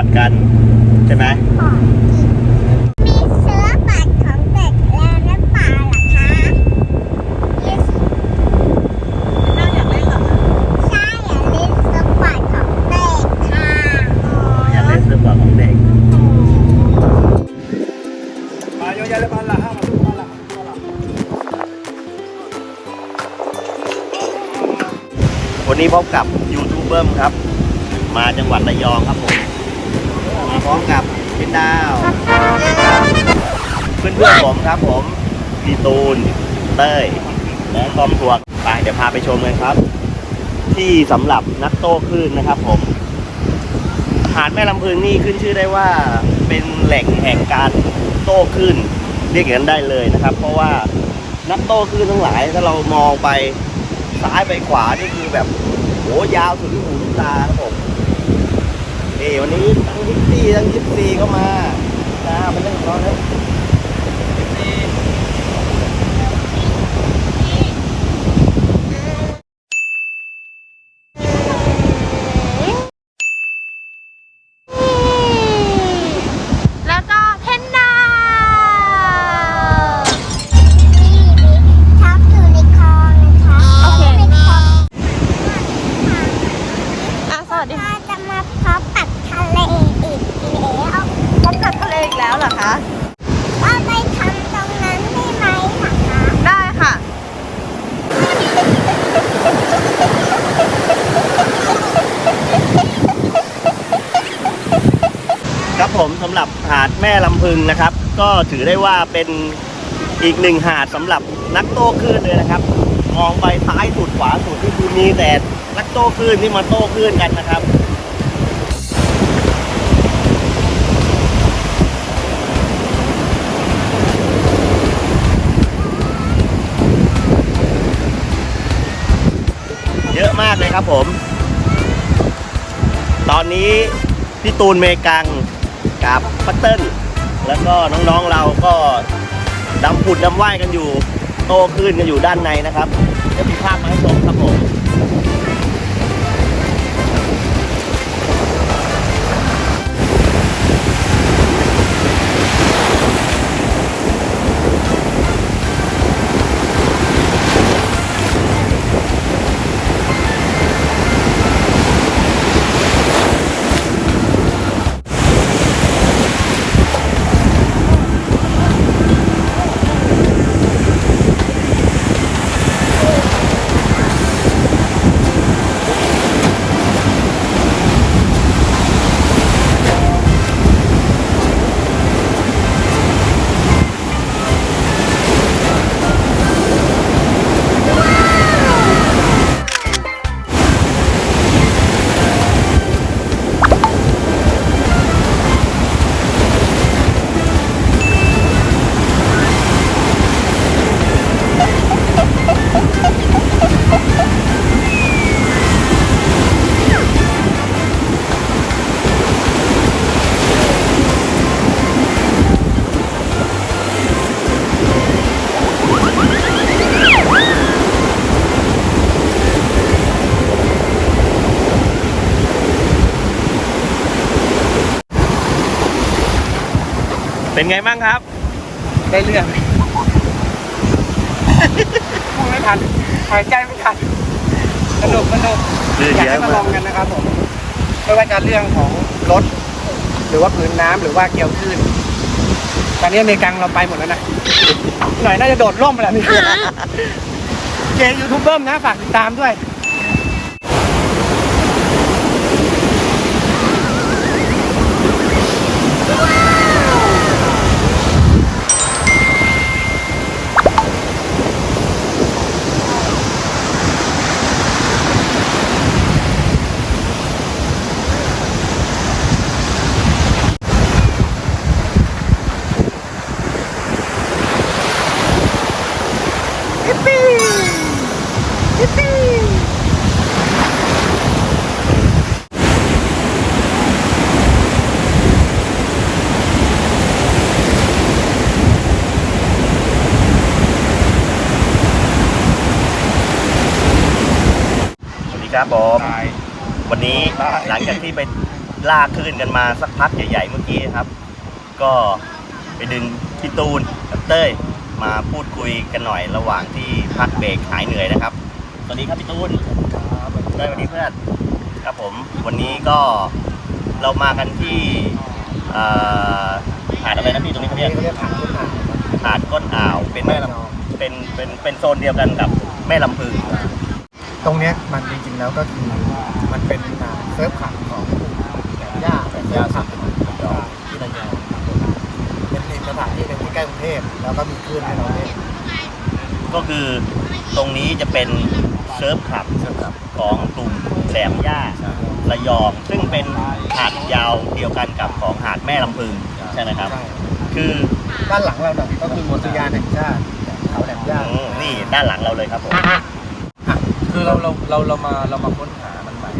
อดกัน ใช่ไหมมีเสื้อปัดของเด็กแล้วน้ำปลาเหรอคะน่าอยากเล่นเหรอใช่อยากเล่นเสื้อปัดของเด็กค่ะอยากเล่นเซิร์ฟบอร์ดของเด็ก Ayo ya lepas lah, ha, masuk rumah lah. Rumah lah. วันนี้พบกับยูทูบเบอร์ครับ มาจังหวัดระยองครับผม มาพร้อมกับพี่ ดาว เพื่อนๆผมครับผมพี่ตูน เต้ยและครอบครัวไปเดี๋ยวพาไปชมกันครับ ที่สำหรับนักโต้คลื่นนะครับผมหาดแม่ลำพึงนี่ขึ้นชื่อได้ว่าเป็นแหล่งแห่งการโต้คลื่นเรียกอย่างนั้นได้เลยนะครับ เพราะว่านักโต้คลื่นทั้งหลายถ้าเรามองไปซ้ายไปขวานี่คือแบบโหยาวสุดที่หูลูกตาครับผม นี่วันนี้ทั้งยิปซี่ทั้งยิปซีก็มานะเป็นเรื่องของเขานะยิปซี แล้วก็เพนด้านี่ชอบอยู่ในคลองนะคะ โอเค ในคลอง อะสวัสดีค่ะ ถ้าจะมาพบปัดทะเลอีกแล้ว พบกับทะเลอีกแล้วเหรอคะ ว่าไปทำตรงนั้นได้ไหมนะคะ ได้ค่ะ ครับ ผมสำหรับหาดแม่ลำพึงนะครับ ก็ถือได้ว่าเป็นอีกหนึ่งหาดสำหรับนักโต้คลื่นเลยนะครับ มองไปซ้ายสุดขวาสุดที่คือมีแต่นักโต้คลื่นที่มาโต้คลื่นกันนะครับเยอะมากเลยครับผม ตอนนี้พี่ตูนเมกัง กับพัตเติ้ลแล้วก็น้องๆเราก็ดำผุดดำว่ายกันอยู่ โตขึ้นกันอยู่ด้านในนะครับ เดี๋ยวมีภาพมาให้ชมครับผม ได้เรื่องพูดไม่ทันหายใจไม่ทันสนุกสนุกลื่นอยากเยให้อะมามาลอกงกันนะครับผมไม่ว่าจะเรื่องของรถ หรือว่าผืนน้ำหรือว่าเกี่ยวคลื่นตอนนี้อเมริกังเราไปหมดแล้วนะหน่อยน่าจะโดดร่มไปแล้วนี่เจยูทูบเบอร์นะฝากติดตามด้วย สวัสดี ครับผมตายวันนี้หลังจากที่ไปลากคลื่นกันมาสักพักใหญ่ๆเมื่อกี้ครับ ก็ไปดึงพี่ตูนกับเต้ยมาพูดคุยกันหน่อยระหว่างที่พักเบรกหายเหนื่อยนะครับ สวัสดีครับพี่ตูนเต้ยสวัสดีเพื่อนครับผม วันนี้ก็เรามากันที่เอ่อหาดอะไรนะพี่ตรงนี้เขานี่เรียกเขาเรียกถังต้นหางหาดก้นอ่าวเป็นแม่ลำเป็นเป็นเป็นโซนเดียวกันกับแม่ลำพึง ตรงเนี้ยมันจริงๆแล้วก็คือมันเป็นเซิร์ฟขับของแหลมย่าแหลมย่าสักที่ระยองครับผมเป็นอีกสถานที่หนึ่งที่ใกล้กรุงเทพแล้วก็มีคลื่นให้เราเล่นก็คือตรงนี้จะเป็นเซิร์ฟคลับขับของกลุ่มแหลมย่าระยอง ซึ่งเป็นหาดยาวเดียวกันกับของหาดแม่ลำพึงใช่ไหมครับ คือด้านหลังเราเนี่ยก็คืออุทยานแห่งชาติเขาแหลมย่านี่ด้านหลังเราเลยครับผม คือเราเราเราเรามาเรามาค้นหามันใหม่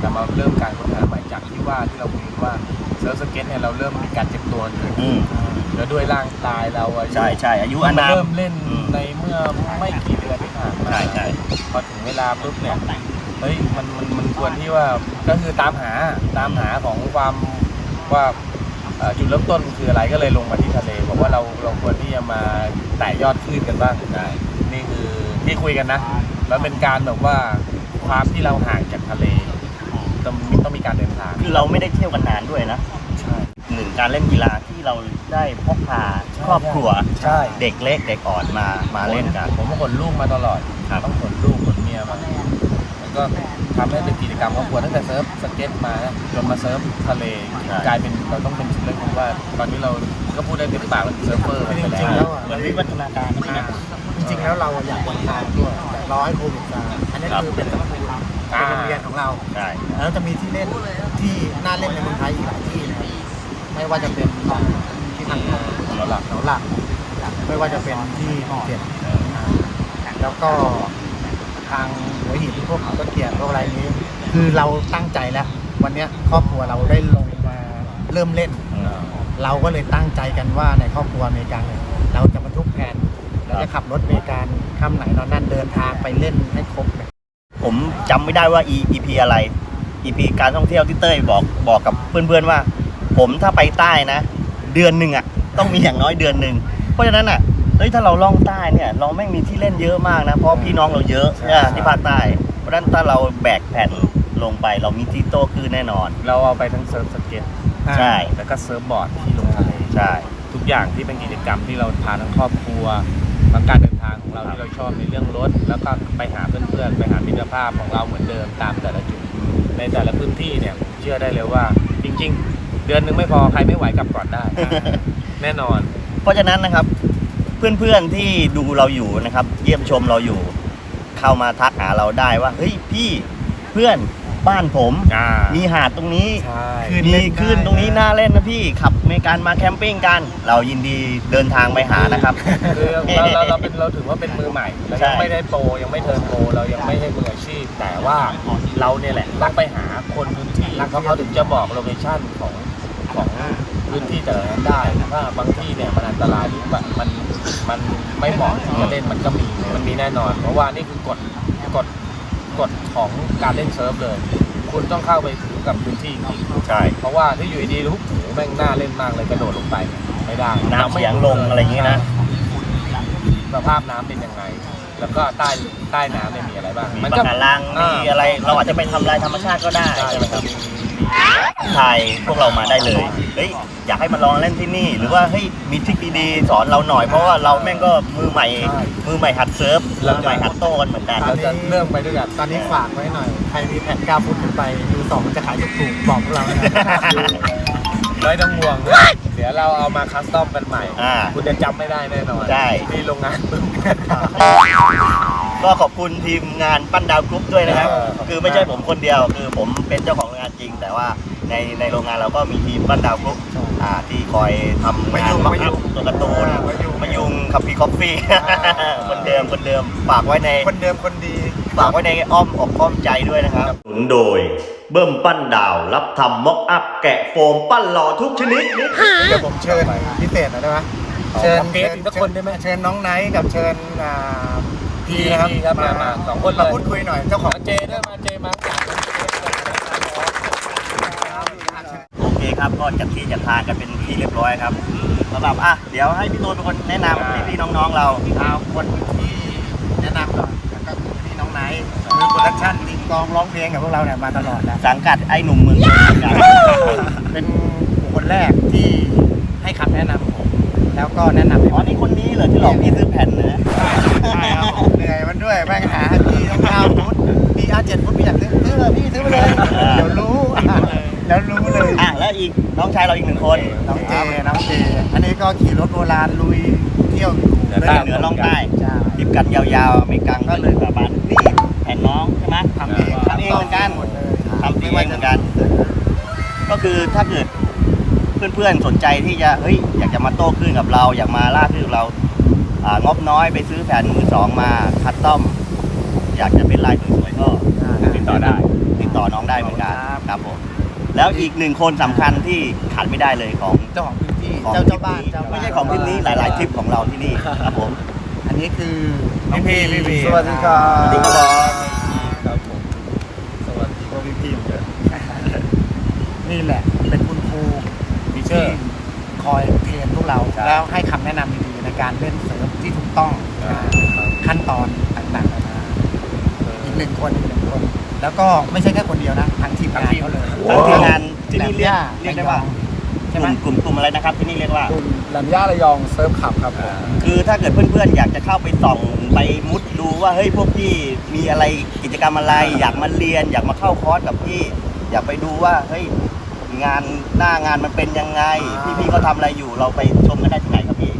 แต่มาเริ่มการค้นหาใหม่จากที่ว่าที่เราคุยกันว่าเซิร์ฟสเก็ตเนี่ยเราเริ่มมีการเจ็บตัวเกิดอืขึ้นมแล้วด้วยร่างกายเราอายุใช่ใช่อายุมัอานนามเริ่มเล่นอืมในเมื่อไม่กี่เดือนที่ผ่านมาใช่ใช่พอถึงเวลาปุ๊บเนี่ยเฮ้ยมันมันมันควรที่ว่าก็คือตามหาตามหาของความว่าเอ่อจุดเริ่มต้นคืออะไรก็เลยลงมาที่ทะเลบอกว่าเราเราควรที่จะมาแตะยอดคลื่นกันบ้างได้นี่คือที่คุยกันนะ แล้วเป็นการแบบว่าความที่เราห่างจากทะเลต้องมีต้องมีการเดินทางคือเราไม่ได้เที่ยวกันนานด้วยนะใช่หนึ่งการเล่นกีฬาที่เราได้พกพาครอบครัวใช่เด็กเล็กเด็กอ่อนมามาเล่นกัน ผมก็ขนลูกมาตลอดครับต้องขนลูกขนเมียมาแล้วก็ทำให้เป็นกิจกรรมครอบครัวตั้งแต่เซิร์ฟสเก็ตมานะจนมาเซิร์ฟทะเลกลายเป็นเราต้องเป็นเรื่องของว่าตอนนี้เรา ก็พูดได้เต็มปากว่าเป็นเซิร์ฟเฟอร์ไปจริงๆแล้แล้ววอะเหมือนวิวัฒนาการนะพี่นะจริงๆแล้วเราอยากบริการด้วยแต่รอให้โควิดซาอันนี้คือเป็นสกูลเป็นโรงเรียนของเรา ใช่ แล้วจะมีที่เล่นที่น่าเล่นในเมืองไทยอีกหลายที่นะครับไม่ว่าจะเป็นที่ทางทางเราหลักเขาหลัก ไม่ว่าจะเป็นที่ภูเก็ตอ่าแล้วก็ทางหัวหินพวกเขาตะเกียบพวกอะไรนี้ คือเราตั้งใจแล้ว วันเนี้ยครอบครัวเราได้ลงมาเริ่มเล่น เราก็เลยตั้งใจกันว่าในครอบครัวอเมริกันเนี่ยเราจะบรรทุกแผนเราจะขับรถอเมริกันค่ำไหนนอนนั่นเดินทางไปเล่นให้ครบเลยผมจำไม่ได้ว่า E- EP อะไร EP การท่องเที่ยวที่เต้ยบอกบอกกับเพื่อนๆว่า ผมถ้าไปใต้นะ เดือนหนึ่งอะต้องมีอย่างน้อยเดือนหนึ่งเพราะฉะนั้นอะเฮ้ยถ้าเราล่องใต้เนี่ย เราไม่งมีที่เล่นเยอะมากนะเพราะพี่น้องเราเยอะใช่ เนี่ยที่ภาคใต้เพราะฉะนั้นถ้าเราแบกแผ่นลงไป เรามีที่โต้คือแน่นอน เราเอาไปทั้งเซิร์ฟสเก็ต ใช่ แล้วก็เซิร์ฟบอร์ดที่ลงทะเลใช่ ทุกอย่างที่เป็นกิจกรรมที่เราพาทั้งครอบครัวทั้งการเดินทางของเราที่เราชอบในเรื่องรถ แล้วก็ไปหาเพื่อนๆไปหามิตรภาพของเราเหมือนเดิมตามแต่ละจุด ในแต่ละพื้นที่เนี่ยผมเชื่อได้เลยว่า จริง ๆ เดือนหนึงไม่พอใครไม่ไหวกลับก่อนได้ แน่นอน เพราะฉะนั้นนะครับ เพื่อนๆที่ดูเราอยู่นะครับ เยี่ยมชมเราอยู่ เข้ามาทักหาเราได้ว่าเฮ้ยพี่เพื่อน บ้านผม อ่ามีหาดตรงนี้ใช่ขึ้นมีเล่นได้ขึ้นตรงนี้น่าเล่นนะพี่ขับในการมาแคมปิ้งกัน เรายินดีเดินทางไปหานะครับ คือเราเราเราเป็นเราถือว่าเป็นมือใหม่เราใช่ยังไม่ได้โปรยังไม่เทิร์นโปรเรายังไม่ใช่มืออาชีพ แต่ว่าเราเนี่ยแหละต้องไปหาคนพื้นที่แล้วเขาถึงจะบอกโลเคชั่นของของพื้นที่แต่ละนั้นได้ว่าบางที่เนี่ยมันอันตรายหรือแบบมันมันไม่เหมาะที่จะเล่นมันก็มีมันมีแน่นอน เพราะว่านี่คือกฎกฎ กฎของการเล่นเซิร์ฟเลย คุณต้องเข้าไปถึงกับพื้นที่จริงใช่ เพราะว่าถ้าอยู่ดีๆลุกหูแม่งน่าเล่นมากเลยกระโดดลงไป ไม่ได้น้ำเสียงลงอะไรอย่างนี้นะ สภาพน้ำเป็นยังไง แล้วก็ใต้ใต้น้ำเนี่ยมีอะไรบ้างมีปะการังมีอะไร เราอาจจะไปทำลายธรรมชาติก็ได้ใช่ไหมครับทายพวกเรามาได้เลย เฮ้ย อยากให้มาลองเล่นที่นี่ หรือว่าเฮ้ยมีทริคดีๆ สอนเราหน่อย เพราะว่าเราแม่งก็มือใหม่ มือใหม่หัดเซิร์ฟ มือใหม่หัดโต้กันเหมือนกันเราจะเริ่มไปด้วยกันตอนนี้ฝากไว้หน่อย ใครมีแผ่น9ฟุตขึ้นไปดูสองจะขายถูกๆบอกพวกเรานะครับไม่ต้องห่วงนะเดี๋ยวเราเอามาคัสตอมกันใหม่อ่า คุณจะจำไม่ได้แน่นอนใช่ที่โรงงานปึ๊บก็ขอบคุณทีมงานปั้นดาวกรุ๊ปด้วยนะครับ เออขอบคุณ คือไม่ใช่ผมคนเดียว คือผมเป็นเจ้าของโรงงานจริง แต่ว่าในในโรงงานเราก็มีทีมปั้นดาวกรุ๊ป อ่าที่คอยทำงานมายุงตัวการ์ตูนมายุงมายุงคับพีคอฟฟี่อ่าคนเดิมคนเดิมฝากไว้ในคนเดิมคนดี ฝากไว้ในอ้อมอกอ้อมใจด้วยนะครับหนุนโดย เบิ่มปั้นดาว รับทำม็อกอัพแกะโฟมปั้นหล่อทุกชนิดเดี๋ยวผมเชิญพิเศษหน่อยได้ไหมขอเชิญขอเกสอีกสักคนได้ไหมเชิญน้องไนท์กับเชิญอ่าพีนะครับพีครับมามาสองคนเลยมาพูดคุยหน่อยเจ้าของมาเจด้วยมาเจมา นะครับ ก็จัดที่จัดทางกันเป็นที่เรียบร้อยครับสำหรับอะเดี๋ยวให้พี่ตูนเป็นคนแนะนำพี่ๆน้องๆเราเอาคนที่แนะนำก่อนแล้วก็คือพี่น้องไนท์มือโปรดักชั่นตีกลองร้องเพลงกับพวกเราเนี่ยมาตลอดแล้วสังกัดไอ้หนุ่มเมืองชนเหมือนกันเป็นบุคคลแรกที่ให้คำแนะนำผมแล้วก็แนะนำให้อ๋อนี่คนนี้เหรอที่หลอกพี่ซื้อแผ่นนะใช่ครับผมเหนื่อยมันด้วยแม่งหาพี่ต้องเก้าฟุตพี่อาร์เจ็ดฟุตพี่อยากซื้อซื้อเลยพี่ซื้อไปเลยเดี๋ยวรู้ เดี๋ยวรู้เลย อะแล้วอีกน้องชายเราอีกหนึ่งคนน้องเจน้องเจ อันนี้ก็ขี่รถโบราณลุยเที่ยวอยู่เหนือใต้เหนือล่องใต้ใช่ดิบกันยาวๆไม่กังก็เลยแบบบ้านนี่แผ่นน้องใช่ไหมทำเองทำเองเหมือนกันหมดเลยทำเองเหมือนกัน ก็คือถ้าเกิดเพื่อนๆสนใจที่จะเฮ้ยอยากจะมาโต้คลื่นกับเรา อยากมาล่าคลื่นกับเราอ่างบน้อยไปซื้อแผ่นมือสองมาคัสตอม อยากจะเป็นลายสวยๆก็ติดต่อได้ ติดต่อน้องได้เหมือนกันครับผม แล้วอีกหนึ่งคนสำคัญที่ขาดไม่ได้เลยของเจ้าของพื้นที่ของเจ้าเจ้าบ้านทริปเจ้าบ้านไม่ใช่ของทริปนี้หลายๆทริปของเราที่นี่ครับผม อันนี้คือน้องพี่พี่พี่สวัสดีครับสวัสดีครับบอสครับผมสวัสดีพี่พี่เหมือนกันนี่แหละเป็นคุณครูทีเชอที่ร์คอยเทรนพวกเราใช่แล้วให้คำแนะนำดีๆในการเล่นเซิร์ฟที่ถูกต้องอ่าขั้นตอนต่างๆนานาอีกหนึ่งคนอีกหนึ่งคน แล้วก็ไม่ใช่แค่คนเดียวนะทั้งทีมงานเขาเลยทางทีมงานที่นี่เรียกแหลมย่าเรียกได้ว่าใช่กไหมลุ่มกลุ่มกลุ่มอะไรนะครับ ที่นี่เรียกว่า กลุ่มลำย่าระยองเซิร์ฟขับครับผมคือถ้าเกิดเพื่อนๆ อยากจะเข้าไปส่องไปมุดดูว่าเฮ้ยพวกพี่มีอะไรกิจกรรมอะไร อยากมาเรียน อยากมาเข้าคอร์สกับพี่ อยากไปดูว่าเฮ้ยงานหน้างานมันเป็นยังไงอ่าพี่ๆเขาทำอะไรอยู่เราไปชมกันได้ที่ไหนครับพี่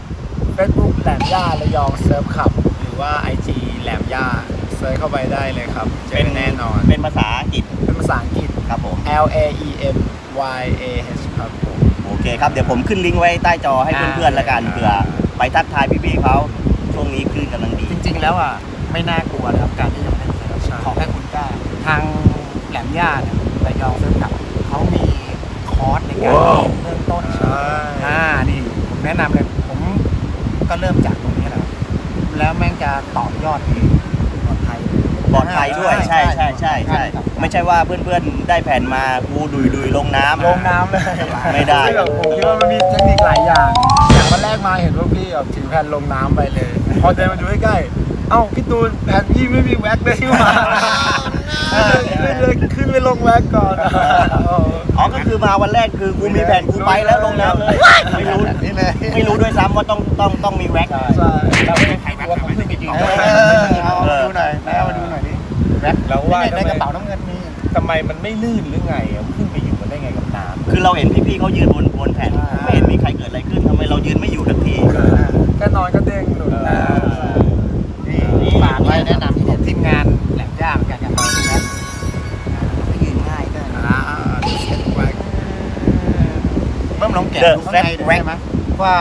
เฟซบุ๊กแหลมย่าระยองเซิร์ฟขับ หรือว่า IG แหลมย่า เซิร์ชเข้าไปได้เลยครับเจอแน่นอน เป็นภาษาอังกฤษเป็นภาษาอังกฤษ ครับผม L A E M Y A H ครับผม โอเคครับ เดี๋ยวผมขึ้นลิงก์ไว้ใต้จอให้เพื่อนๆแล้วกันเผื่อไปทักทายพี่ๆเขาช่วงนี้คลื่นกำลังดี จริงๆ แล้วอะไม่น่ากลัวนะครับการที่จะมาเล่นเซิร์ฟใช่ ขอแค่คุณกล้า ทางแหลมย่าเนี่ยระยองเซิร์ฟขับเขามีคอร์สในการเรียนเริ่มต้นอ่านี่ผมแนะนำเลยผมก็เริ่มจากตรงนี้แหละแล้วแม่งจะต่อยอดเองปลอดภัย ปลอดภัยด้วยใช่ใช่ใช่ใช่ไม่ใช่ว่าเพื่อนๆได้แผ่นมากูดุยดุยๆลงน้ำลงน้ำเลยไม่ได้ซึ่งแบบผมคิดว่ามันมีเทคนิคหลายอย่างอย่างวันแรกมาเห็นว่าพี่แบบถือแผ่นลงน้ำไปเลย พอเดินมาดูใกล้ๆเอ้าพี่ตูนแผ่นพี่ไม่มีแว็กเลยที่มา ขึ้นเลยขึ้นไปลงแว็กก่อนอ๋อก็คือมาวันแรกคือกูมีแผ่นกูไปแล้วลงน้ำเลยไม่รู้นี่เลยไม่รู้ด้วยซ้ำว่าต้องต้องต้องมีแว็กใช่ใช่แล้วไม่ได้ใครแบ็คทำให้จริงเออเอามาดูหน่อยนะเอามาดูหน่อยดิแบ็คแล้วว่าในกระเป๋าน้ำเงินมีทำไมมันไม่ลื่นหรือไงอะมันขึ้นไปอยู่มันได้ไงกับน้ำคือเราเห็นพี่ๆเขายืนบนบนแผ่นไม่เห็นมีใครเกิดอะไรขึ้นทำไมเรายืนไม่อยู่ทักทีแค่นอนก็เด้งหนุนแล้วนี่ฝากไว้แนะนำผมทีมงาน แหลมย่าเหมือนกันครับทีมงานไม่ยืนง่ายด้วยอ่าเซ็ตแว็กเบิ่มลองแกะดูข้างในดูได้ไหมว่า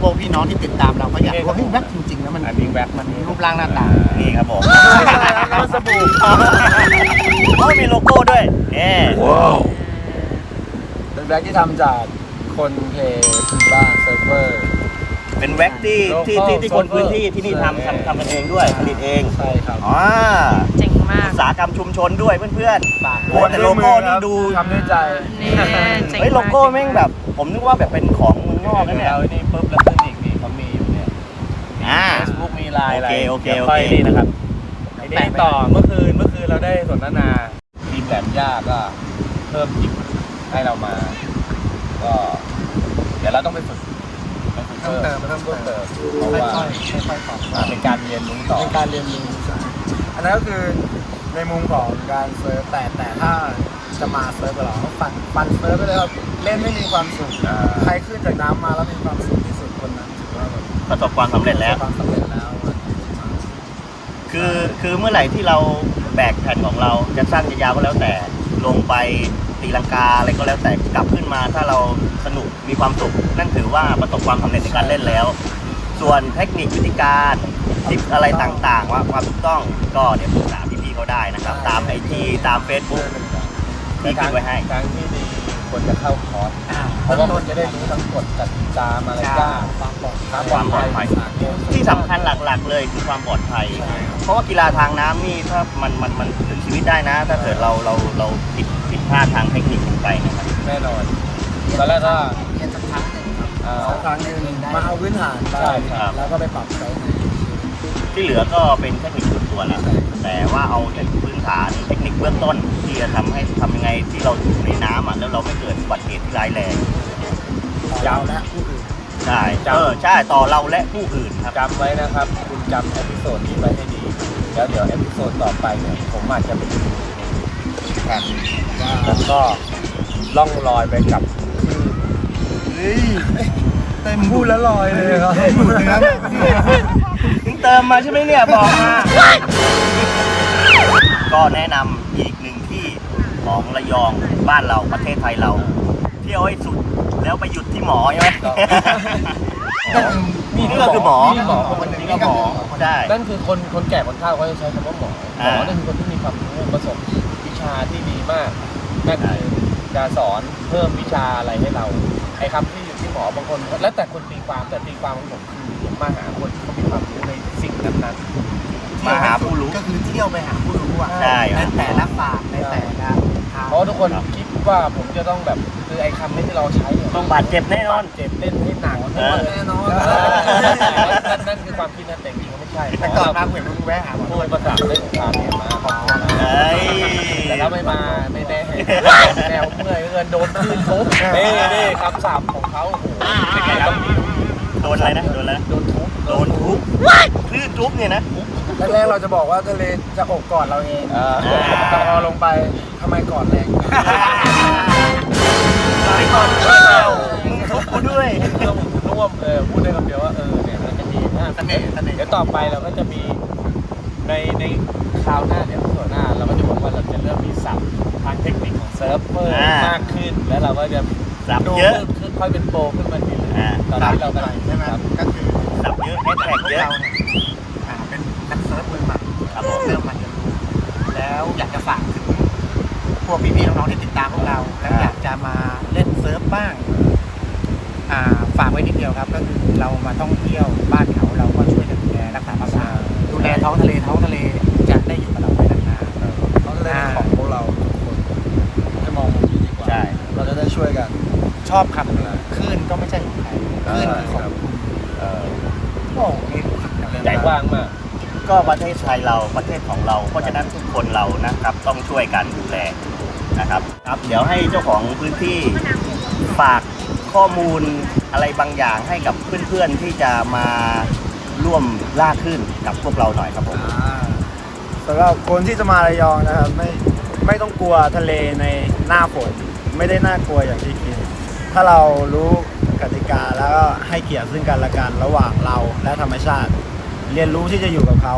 พวกพี่น้องที่ติดตามเราเขาอยากรู้ว่าเฮ้ยแว็กจริงๆแล้วมันอันนี้แว็กมันรูปร่างหน้าตานี่ครับผมน้ำสบู่เขามีโลโก้ด้วยเน่เป็นแว็กที่ทำจากคนเพย์พื้นบ้านเซิร์ฟเวอร์ เป็นแว็กที่ที่ที่ที่คนพื้นที่ที่นี่ใช่ทำทำทำกันเองด้วยผลิตเองใช่ครับอ๋อเจ๋งมากอุตสาหกรรมชุมชนด้วยเพื่อนฝากๆโอ้แต่โลโก้นี่ดูทำด้วยใจนี่เจ๋งเฮ้ยมากโลโก้แม่งแบบ ผมนึกว่าแบบเป็นของเมืองนอกนะเนี่ยแล้วนี่ปุ๊บแล้วขึ้นอีกนี่เขามีอยู่เนี่ยอ่าเฟซบุ๊กมีไลน์อะไรโอเคโอเคดี๋ยวค่อยโอเคนี่นะครับไอ้นี่ต่อเมื่อคืนเมื่อคืนเราได้สนทนาทีมแหลมย่าก็เพิ่มจิบให้เรามา ก็ เดี๋ยวเราต้องไปฝึก เพิ่มเพิ่มเติมเพิ่มเพิ่มเติมเพราะค่ว่าอยๆค่อยๆปรับอ่าเป็นการเรียนรู้ต่อ เป็นการเรียนรู้อันนั้นก็คือในมุมของการเซิร์ฟแต่แต่ถ้าจะมาเซิร์ฟกับเราก็ฟันฟันเซิร์ฟไปเลยครับเล่นไม่มีความสุขอ่า ใครขึ้นจากน้ำมาแล้วมีความสุขที่สุดคนนั้นถือว่าแบบประสบความสำเร็จแล้ว ความสำเร็จแล้วคือคือเมื่อไหร่ที่เราแบกแผ่นของเราจะสั้นจะยาวก็แล้วแต่ลงไป ตีลังกาอะไรก็แล้วแต่กลับขึ้นมา ถ้าเราสนุกมีความสุข นั่นถือว่าประสบความสำเร็จในการเล่นแล้ว ส่วนเทคนิควิธีการทิปอะไรต่างๆ ว่าความถูกต้องก็เดี๋ยวปรึกษาพี่ๆเขาได้นะครับ ตามไอจีตาม Facebook ที่ขึ้นไว้ให้ ทางที่ดีควรจะเข้าคอร์สอ่าเพราะว่ามันจะได้รู้ทั้งกฎกติกามารยาทความปลอดภัยทั้งความปลอดภัย ที่สำคัญหลักๆ เลยคือความปลอดภัย เพราะว่ากีฬาทางน้ำนี่ถ้ามันมันมันถึงชีวิตได้นะ ถ้าเกิดเราเราเราผิด ผิดพลาดทางเทคนิคลงไปนะครับ แน่นอนตอนแรกก็ เรียนสักครั้งหนึ่งครับเอ่อสักครั้งหนึ่งมาเอาพื้นฐานไปใช่ครับ แล้วก็ไปปรับใช้ในที่เหลือก็เป็นเทคนิคส่วนตัวแหละแต่ว่าเอาแต่พื้นฐานเทคนิคเบื้องต้น ที่จะทำให้ทำยังไงที่เราอยู่ในน้ำอะแล้วเราไม่เกิดอุบัติเหตุที่ร้ายแรงยาวและผู้อื่น ใช่เออใช่ต่อเราและผู้อื่นครับ จำไว้นะครับ คุณจำเอพิโซดนี้ไว้ให้ดี แล้วเดี๋ยวเอพิโซดต่อไปเนี่ยผมอาจจะไปดู กันแล้วก็ล่องลอยไปกับคลื่นเฮ้ยเต็มพูดแล้วลอยเลยครับพูดเลยครับถึงเติมมาใช่ไหมเนี่ยบอกมาก็แนะนำอีกหนึ่งที่ของระยองบ้านเราประเทศไทยเรา เที่ยวให้สุดแล้วไปหยุดที่หมอใช่ไหมนี่ก็คือหมอนี่หมอคนหนึ่งนี่ก็หมอใช่นั่นคือคนคนแก่คนเฒ่าเขาจะใช้คำว่าหมอหมออ่านั่นคือคนที่มีความรู้ประสบวิชาที่ดีมากนั่นคือจะสอนเพิ่มวิชาอะไรให้เราไอ้คำที่อยู่ที่หมอบางคน แล้วแต่คนตีความแต่ตีความของผมคือผมมาหาคนที่เขามีความรู้ในสิ่งนั้นมาหาผู้รู้ก็คือเที่ยวไปหาผู้รู้อะใช่ในแต่ละฝากในแต่ละๆเพราะทุกคนคิด ว่าผมจะต้องแบบคือไอ้คำนี้ที่เราใช้เนี่ยต้องบาดเจ็บแน่นอน เจ็บเล่นให้หนักเออแน่นอนนั่นนั่นคือความคิดนั่นแต่จริงๆไม่ใช่แต่ก่อนมาเหมือนมึงแวะหาหมอพูดภาษาเล่นความเนี่ยมาขอบคุณนะเฮ้ยแต่ถ้าไม่มาไม่แน่แนวเมื่อยเกินโดนคลื่นทุบนี่นี่คำสาปของเขาโอ้โหเป็นไงครับโดนอะไรนะ โดนอะไรนะโดนทุบโดนทุบคลื่นทุบเนี่ยนะ แรกๆเราจะบอกว่าทะเลจะอกกอดเราเองอ่าแต่พอลงไปทำไมกอดแรงไปก่อนแล้วมึงทุบกูด้วยร่วมร่วมเออพูดได้คำเดียวว่าเออเนี่ยมันจะดีมากเสน่ห์เสน่ห์เดี๋ยวต่อไปเราก็จะมีในในคราวหน้าเนี่ยส่วนหน้า เราก็จะบอกว่าเราจะเริ่มมีศัพท์ทางเทคนิคของเซิร์ฟเวอร์อ่าม มากขึ้น แล้วเราก็จะสับดูเยอะ ขึ้นค่อยเป็นโปรขึ้นมาทีละอ่า ตอนนี้เรากำลังใช่ไหมครับ ก็คือสับเยอะแฮชแท็กพวกเยอะ ครับผมเริ่มมาเรียนรู้แล้วอยากจะฝากถึงพวกพี่ๆน้องๆที่ติดตามพวกเราแล้วอยากจะมาเล่นเซิร์ฟบ้างอ่าฝากไว้นิดเดียวครับ ก็คือเรามาท่องเที่ยวบ้านเขาเราก็ช่วยกันดูแลรักษาความสะอาดดูแลท้องทะเลท้องทะเลจะได้อยู่กับเราไปนานๆ เขาจะได้เป็นของพวกเราทุกคนให้มองมุมนี้ดีกว่า ใช่ เราจะได้ช่วยกันชอบคำหนึ่งคลื่นก็ไม่ใช่ของใครคลื่นคือของคุณเออโอ้โหนี่สุดยอดเลยใจกว้างมาก ก็ประเทศไทยเราประเทศของเรา เพราะฉะนั้นทุกคนเรานะครับต้องช่วยกันดูแลนะครับครับ เดี๋ยวให้เจ้าของพื้นที่ฝากข้อมูลอะไรบางอย่างให้กับเพื่อนๆที่จะมาร่วมล่าขึ้นกับพวกเราหน่อยครับผมสำหรับคนที่จะมาระยองนะครับไม่ไม่ต้องกลัวทะเลในหน้าฝนไม่ได้น่ากลัวอย่างที่คิด ถ้าเรารู้กติกาแล้วก็ให้เกียรติซึ่งกันและกันระหว่างเราและธรรมชาติ เรียนรู้ที่จะอยู่กับเขา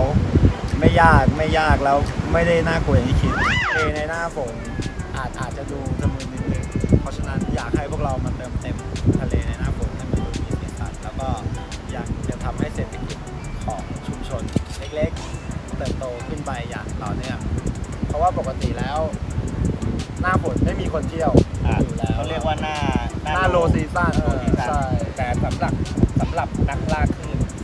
ไม่ยากไม่ยากแล้วไม่ได้น่ากลัวอย่างที่คิดทะเลในหน้าฝนอาจอาจจะดูทะมึนนิดนึงเพราะฉะนั้นอยากให้พวกเรามาเติมเต็มทะเลในหน้าฝนให้มันดูมีสีสันแล้วก็อยากจะทำให้เศรษฐกิจของชุมชนเล็กๆเติบโตขึ้นไปอย่างต่อเนื่องเพราะว่าปกติแล้วหน้าฝนไม่มีคนเที่ยวอะอยู่แล้วเขาเรียกว่าหน้าหน้าโลซีซั่นโลซีซั่นใช่แต่สำหรับสำหรับนักล่าคลื่น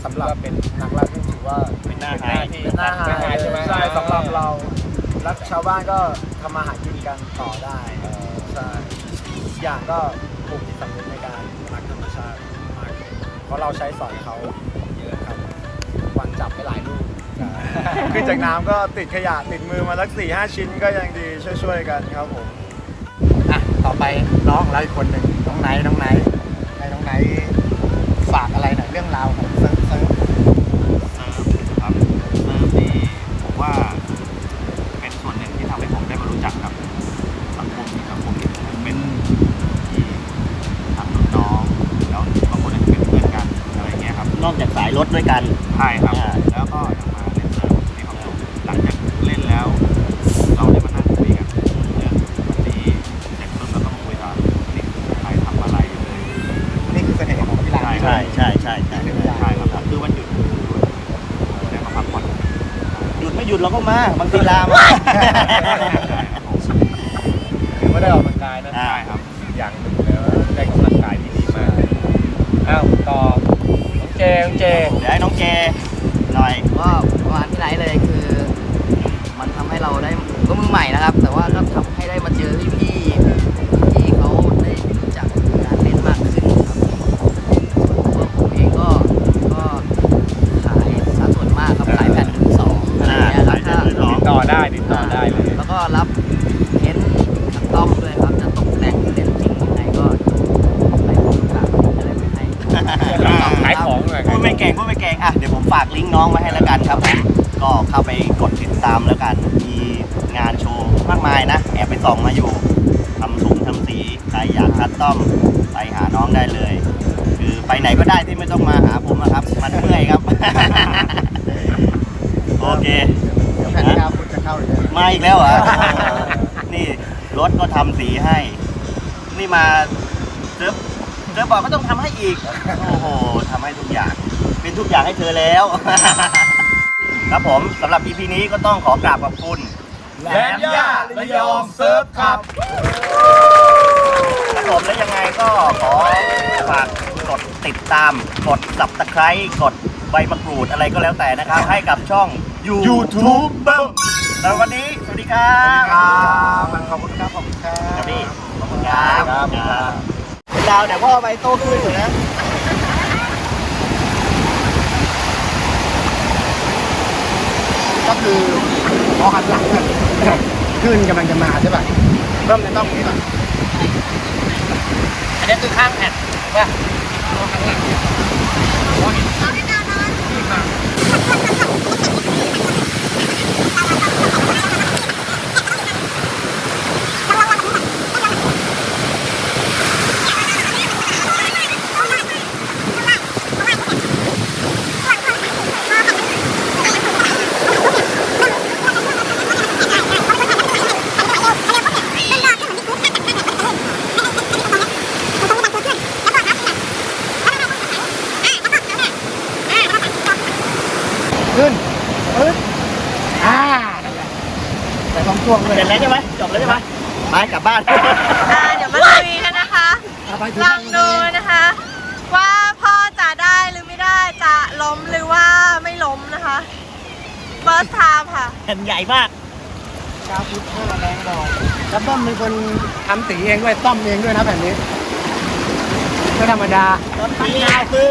สำหรับว่าเป็นนักล่าที่ถือว่าเป็นหน้าเป็นไฮหน้าที่เป็นหน้าหาหายยใช่ไหมใช่สำหรับเราและชาวบ้านก็ทำมาหากินกันต่อได้ใช่อีกอย่างก็ปลูกจิตสำนึกในการรักธรรมชาติมากขึ้นเพราะเราใช้สอนเขาเยอะครับวันจับไปหลายลูกขึ้นจากน้ำก็ติดขยะติดมือมาสักสี่ห้าชิ้นก็ยังดีช่วยๆกันครับผมอะต่อไปน้องของเราอีกคนหนึ่งน้องไนท์น้องไนท์ให้น้องไนท์ฝากอะไรหน่อยเรื่องราวของเซิร์ฟเซิร์ฟ เซิร์ฟครับเซิร์ฟนี่ผมว่าเป็นส่วนหนึ่งที่ทำให้ผมได้มารู้จักกับสังคมสังคมที่เป็นที่ทำน้องๆแล้วบางคนอาจจะเป็นเพื่อนกันอะไรเงี้ยครับ นอกจากสายรถ ด้วยกัน ใช่ครับ อ่า แล้วก็ยังมาเล่นเซิร์ฟมีความสุขหลังจากเล่นแล้ว เราได้มานั่งคุยกันเรื่องวันนี้เสร็จปุ๊บเราก็มาคุยกันนี่ใครทำอะไรเลยนี่คือเสน่ห์ของกีฬาใช่ใช่ใช่ใช่ใช่ใช่ครับคือวันหยุดได้มาพักผ่อนหยุดไม่หยุดเราก็มาบางทีลามา ถือว่าได้ออกกำลังกายนะอ่าใช่ครับ อย่างหนึ่งแล้วได้กำลังกายที่ดีมากอ้าวต่อ น้องเจ้งเจเดี๋ยวให้น้องเจหน่อย ก็ประมาณที่ไหนเลยคือ มันทำให้เราได้ผมก็มือใหม่นะครับ แต่ว่าก็ พูดไม่เก่งพูดไม่เก่งอะเดี๋ยวผมฝากลิงก์น้องไว้ให้แล้วกันครับผมก็เข้าไปกดติดตามแล้วกันมีงานโชว์มากมายนะแอบไปส่องมาอยู่ทำถุงทำสีใครอยากคัดต้อมไปหาน้องได้เลย คือไปไหนก็ได้ที่ไม่ต้องมาหาผมนะครับ มันเมื่อยครับ โอเคเดี๋ยวแผ่นยาวคุณจะเข้าเลยมาอีกแล้วเหรอนี่รถก็ทำสีให้ นี่มาเซิร์ฟ เซิร์ฟบอกก็ต้องทำให้อีก โอ้โหทำให้ทุกอย่าง เป็นทุกอย่างให้เธอแล้ว ครับผมสำหรับ EP นี้ก็ต้องขอกราบขอบคุณ แหลมย่าระยองเซิร์ฟครับ ครับผมแล้วยังไงก็ขอฝากกดติดตาม กดสับตะไคร้กดใบมะกรูดอะไรก็แล้วแต่นะครับ ให้กับช่อง YouTube เบิ้มสำหรับวันนี้ สวัสดีครับครับ ขอบคุณครับ ขอบคุณครัครับบพี่ขอบคุณครับ ดาวเดี๋ยวพ่อไปโตขึ้นอยู่นะก็คือพอหันหลังเนี่ยขึ้นกำลังจะมาใช่ป่ะเริ่มจะต้องนี่ก่อนอันนี้คือข้างแผ่นว่าขึ้นปึ๊บอ่านั่นแหละแต่ต้องช่วงเลย เสร็จแล้วใช่ไหมจบแล้วใช่ไหมไปกลั บบ้าน อ่าเดี๋ยวมาลุยกันนะคะเอาไปถึลองดูนะคะ ว่าพ่อจะได้หรือไม่ได้จะล้มหรือว่าไม่ล้มนะคะ first time ค่ะ แผ่นใหญ่มากกาวพุทธเพื่อแรงบอกแล้วต้อมเป็นคนทำสีเองด้วยต้อมเองด้วยนะแผ่นนี้ไม่ธรรมดาสียาวคือ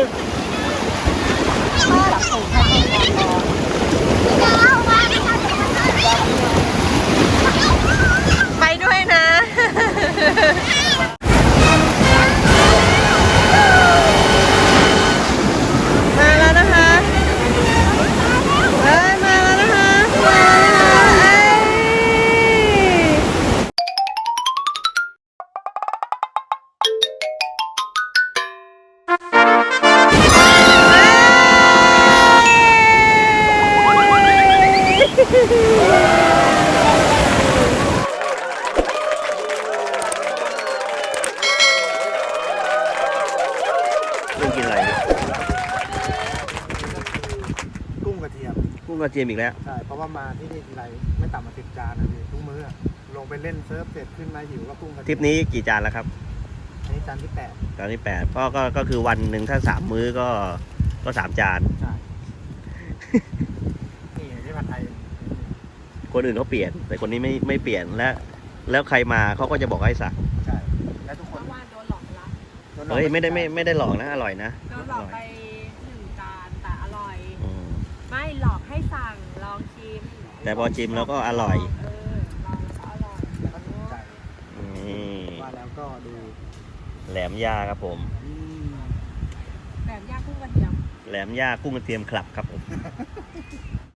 กุ้งกระเทียมกุ้งกระเทียมอีกแล้ว ใช่เพราะว่ามาที่นี่ทีไรไม่ต่ำกว่าสิบจานนะพี่ทุกมื้ออะลงไปเล่นเซิร์ฟเสร็จขึ้นมาหิวก็กุ้งกระทเทีริยปมนี้กี่จานแล้วครับ อันนี้จานที่แปดตอนนี้แปดพ่อก็ก็คือวันหนึ่งถ้าสามมื้อก็ก็สามจาน ใช่ นี่ที่ผัดไทยคนอื่นเขาเปลี่ยน แต่คนนี้ไม่ไม่เปลี่ยนและแล้วใครมาเขาก็จะบอกให้สั่งใช่ และทุกคนเมื่อวานโดนหลอกละโดนหลอกเฮ้ยไม่ได้ไม่ไม่ได้หลอกนะ อร่อยนะ โดนหลอกไปหนึ่งจานแต่อร่อย อืม ไม่หลอกให้สั่งลองชิม แต่พอชิมแล้วก็อร่อยแล้วก็อร่อยแล้วก็ถูกใจนี่ว่าแล้วก็ดูแหลมย่าครับผม อืม แบบย่างกุ้งกระเทียม แหลมย่ากุ้งกระเทียมคลับครับ